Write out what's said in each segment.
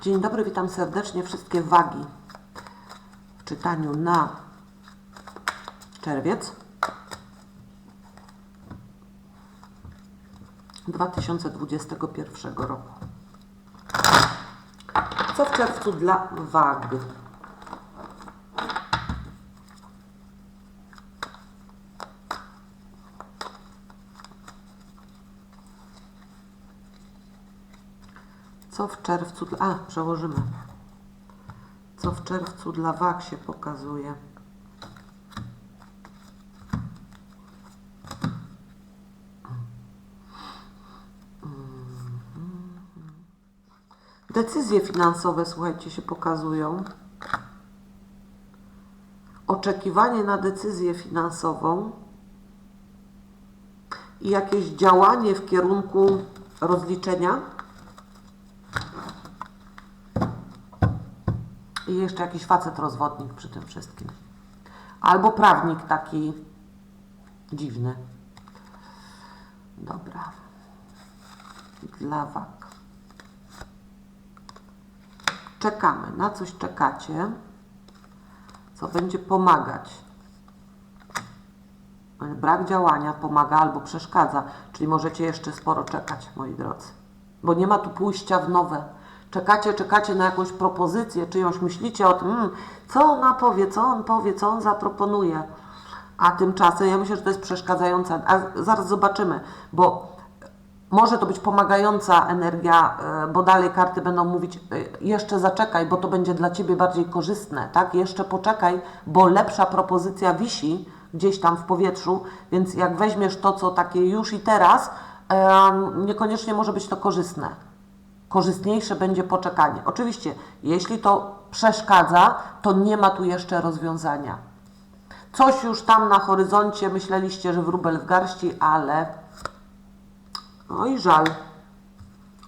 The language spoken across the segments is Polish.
Dzień dobry, witam serdecznie wszystkie wagi w czytaniu na czerwiec 2021 roku. Co w czerwcu dla wag? Co w czerwcu dla... A, przełożymy. Co w czerwcu dla wag się pokazuje? Decyzje finansowe, słuchajcie, się pokazują. Oczekiwanie na decyzję finansową i jakieś działanie w kierunku rozliczenia. I jeszcze jakiś facet rozwodnik przy tym wszystkim. Albo prawnik taki dziwny. Dobra. Dla wag. Czekamy. Na coś czekacie, co będzie pomagać. Brak działania pomaga albo przeszkadza, czyli możecie jeszcze sporo czekać, moi drodzy. Bo nie ma tu pójścia w nowe. Czekacie, czekacie na jakąś propozycję, czyjąś myślicie o tym, hmm, co ona powie, co on powie, co on zaproponuje. A tymczasem ja myślę, że to jest przeszkadzające. A zaraz zobaczymy, bo może to być pomagająca energia, e, bo dalej karty będą mówić, e, jeszcze zaczekaj, bo to będzie dla Ciebie bardziej korzystne, tak? Jeszcze poczekaj, bo lepsza propozycja wisi gdzieś tam w powietrzu, więc jak weźmiesz to, co takie już i teraz, niekoniecznie może być to korzystne. Korzystniejsze będzie poczekanie. Oczywiście, jeśli to przeszkadza, to nie ma tu jeszcze rozwiązania. Coś już tam na horyzoncie myśleliście, że wróbel w garści, ale Oj, żal.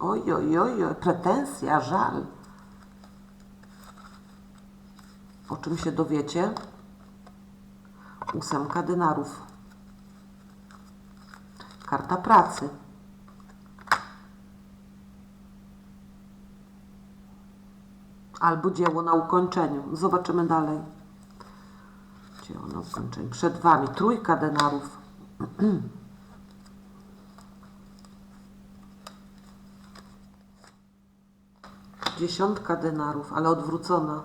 Oj, oj, oj, oj, pretensja, żal. O czym się dowiecie? Ósemka dynarów. Karta pracy. Albo dzieło na ukończeniu. Zobaczymy dalej. Dzieło na ukończeniu. Przed Wami trójka denarów. Dziesiątka denarów, ale odwrócona.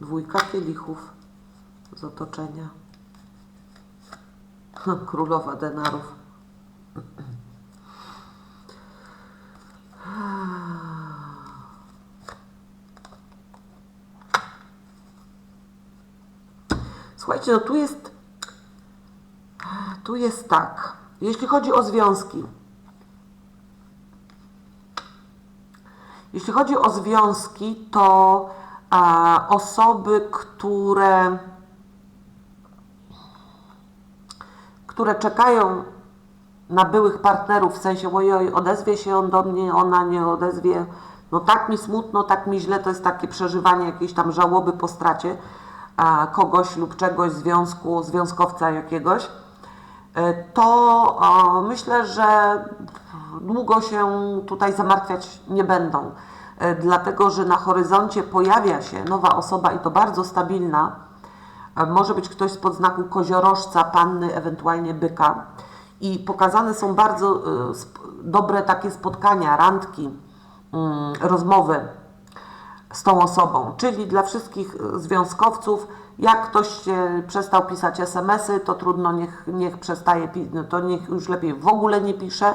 Dwójka kielichów z otoczenia. Królowa denarów. Słuchajcie, no tu jest tu jest tak. Jeśli chodzi o związki, Jeśli chodzi o związki, to a, osoby, które, które czekają na byłych partnerów, w sensie ojoj, odezwie się on do mnie, ona nie odezwie, no tak mi smutno, tak mi źle, to jest takie przeżywanie jakiejś tam żałoby po stracie kogoś lub czegoś, związku, związkowca jakiegoś, e, to myślę, że długo się tutaj zamartwiać nie będą, e, dlatego że na horyzoncie pojawia się nowa osoba i to bardzo stabilna. E, Może być ktoś spod znaku koziorożca, panny, ewentualnie byka. I pokazane są bardzo dobre takie spotkania, randki, mm, rozmowy z tą osobą. Czyli dla wszystkich e, związkowców, jak ktoś przestał pisać SMS-y, to trudno, niech, niech przestaje, no to niech już lepiej w ogóle nie pisze.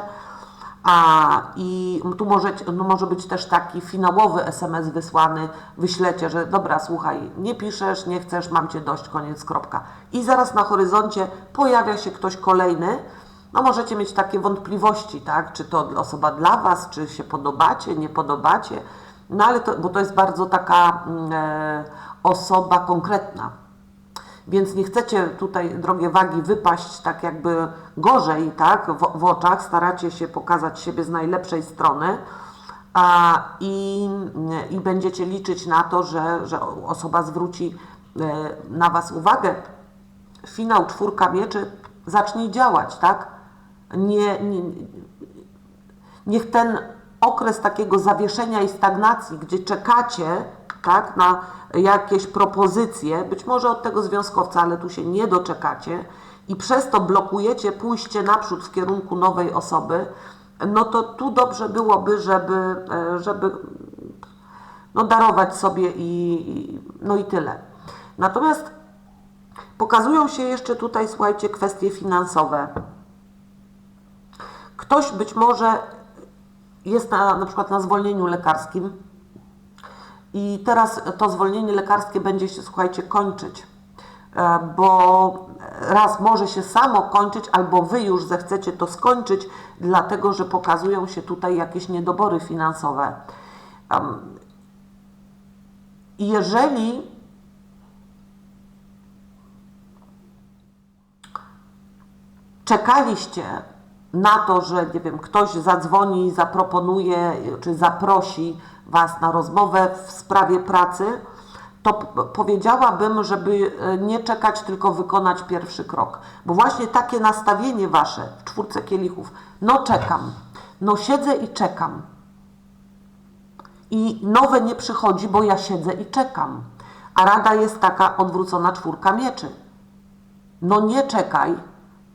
A i tu może, no może być też taki finałowy SMS wysłany, wyślecie, że dobra, słuchaj, nie piszesz, nie chcesz, mam cię dość, koniec, kropka. I zaraz na horyzoncie pojawia się ktoś kolejny. No możecie mieć takie wątpliwości, tak? Czy to osoba dla Was, czy się podobacie, nie podobacie. No ale to, bo to jest bardzo taka mm, e, osoba konkretna. Więc nie chcecie tutaj, drogie wagi, wypaść tak jakby gorzej, tak, w, w oczach. Staracie się pokazać siebie z najlepszej strony a, i, i będziecie liczyć na to, że, że osoba zwróci e, na Was uwagę. Finał czwórka mieczy, zacznij działać, tak? Nie, nie, niech ten okres takiego zawieszenia i stagnacji, gdzie czekacie tak, na jakieś propozycje, być może od tego związkowca, ale tu się nie doczekacie i przez to blokujecie pójście naprzód w kierunku nowej osoby, no to tu dobrze byłoby, żeby, e, żeby no, darować sobie i, no i tyle. Natomiast pokazują się jeszcze tutaj, słuchajcie, kwestie finansowe. Ktoś być może jest na, na przykład na zwolnieniu lekarskim i teraz to zwolnienie lekarskie będzie się, słuchajcie, kończyć, e, bo raz może się samo kończyć, albo wy już zechcecie to skończyć, dlatego że pokazują się tutaj jakieś niedobory finansowe. Jeżeli czekaliście na to, że nie wiem, ktoś zadzwoni, zaproponuje czy zaprosi Was na rozmowę w sprawie pracy, to powiedziałabym, żeby e, nie czekać, tylko wykonać pierwszy krok. Bo właśnie takie nastawienie Wasze w czwórce kielichów, no czekam, no siedzę i czekam. I nowe nie przychodzi, bo ja siedzę i czekam. A rada jest taka odwrócona czwórka mieczy. No nie czekaj,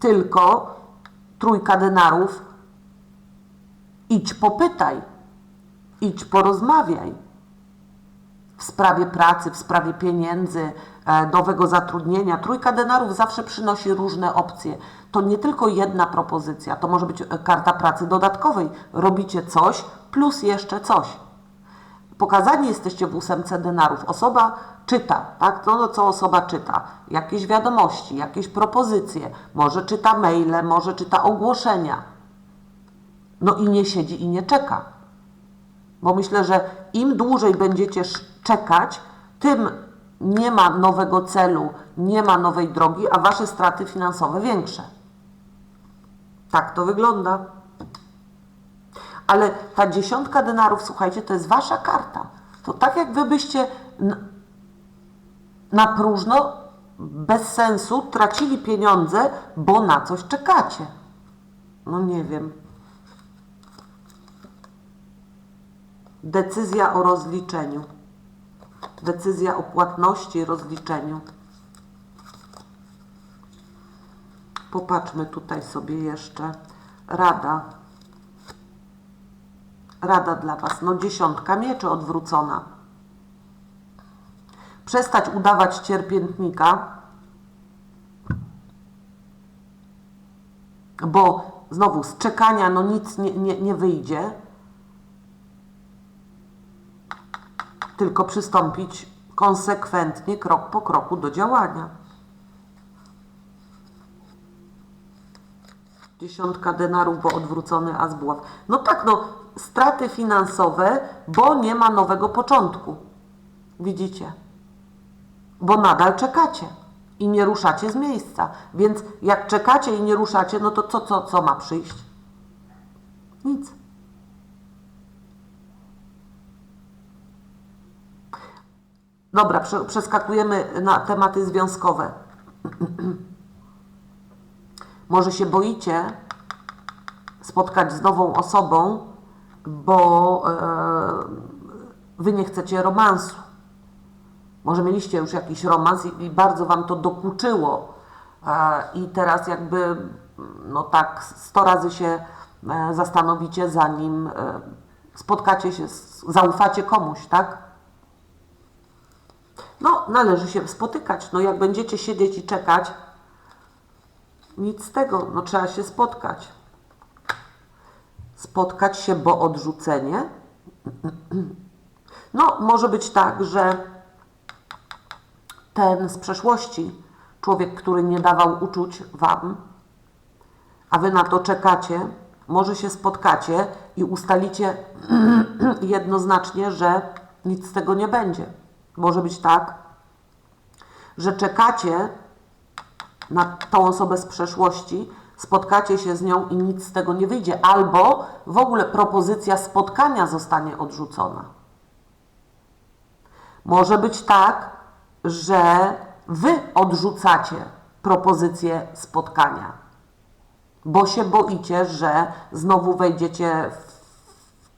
tylko trójka denarów, idź popytaj, idź porozmawiaj w sprawie pracy, w sprawie pieniędzy, e, nowego zatrudnienia. Trójka denarów zawsze przynosi różne opcje. To nie tylko jedna propozycja, to może być e, karta pracy dodatkowej. Robicie coś plus jeszcze coś. Pokazani jesteście w ósemce denarów. Osoba czyta, tak? To, co osoba czyta? Jakieś wiadomości, jakieś propozycje, może czyta maile, może czyta ogłoszenia. No i nie siedzi i nie czeka. Bo myślę, że im dłużej będziecie czekać, tym nie ma nowego celu, nie ma nowej drogi, a wasze straty finansowe większe. Tak to wygląda. Ale ta dziesiątka denarów, słuchajcie, to jest wasza karta. To tak jak wy byście na próżno, bez sensu tracili pieniądze, bo na coś czekacie. No nie wiem. Decyzja o rozliczeniu. Decyzja o płatności i rozliczeniu. Popatrzmy tutaj sobie jeszcze. Rada. Rada dla Was. No dziesiątka mieczy odwrócona. Przestać udawać cierpiętnika, bo znowu z czekania no nic nie, nie, nie wyjdzie, tylko przystąpić konsekwentnie, krok po kroku do działania. Dziesiątka denarów, bo odwrócony as buław. No tak, no, straty finansowe, bo nie ma nowego początku. Widzicie? Bo nadal czekacie i nie ruszacie z miejsca. Więc jak czekacie i nie ruszacie, no to co, co, co ma przyjść? Nic. Dobra, przeskakujemy na tematy związkowe. Może się boicie spotkać z nową osobą, bo e, wy nie chcecie romansu. Może mieliście już jakiś romans i, bardzo wam to dokuczyło e, i teraz jakby no tak sto razy się e, zastanowicie, zanim spotkacie się, zaufacie komuś, tak? No, należy się spotykać. No, jak będziecie siedzieć i czekać, nic z tego, no trzeba się spotkać. Spotkać się, bo odrzucenie. No, może być tak, że ten z przeszłości, człowiek, który nie dawał uczuć Wam, a Wy na to czekacie, może się spotkacie i ustalicie jednoznacznie, że nic z tego nie będzie. Może być tak, że czekacie na tą osobę z przeszłości, spotkacie się z nią i nic z tego nie wyjdzie, albo w ogóle propozycja spotkania zostanie odrzucona. Może być tak, że wy odrzucacie propozycję spotkania, bo się boicie, że znowu wejdziecie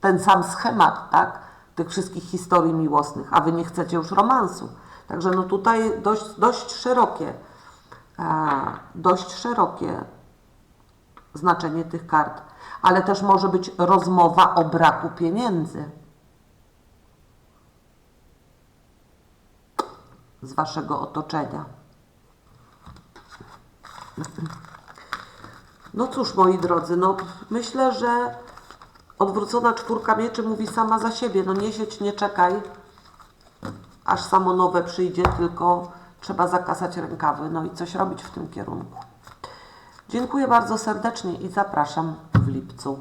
ten sam schemat, tak? Tych wszystkich historii miłosnych, a wy nie chcecie już romansu. Także no tutaj dość, dość szerokie, e, dość szerokie znaczenie tych kart. Ale też może być rozmowa o braku pieniędzy. z waszego otoczenia. No cóż, moi drodzy, no myślę, że odwrócona czwórka mieczy mówi sama za siebie. No nie siedź, nie czekaj, aż samo nowe przyjdzie, tylko trzeba zakasać rękawy, no i coś robić w tym kierunku. Dziękuję bardzo serdecznie i zapraszam w lipcu.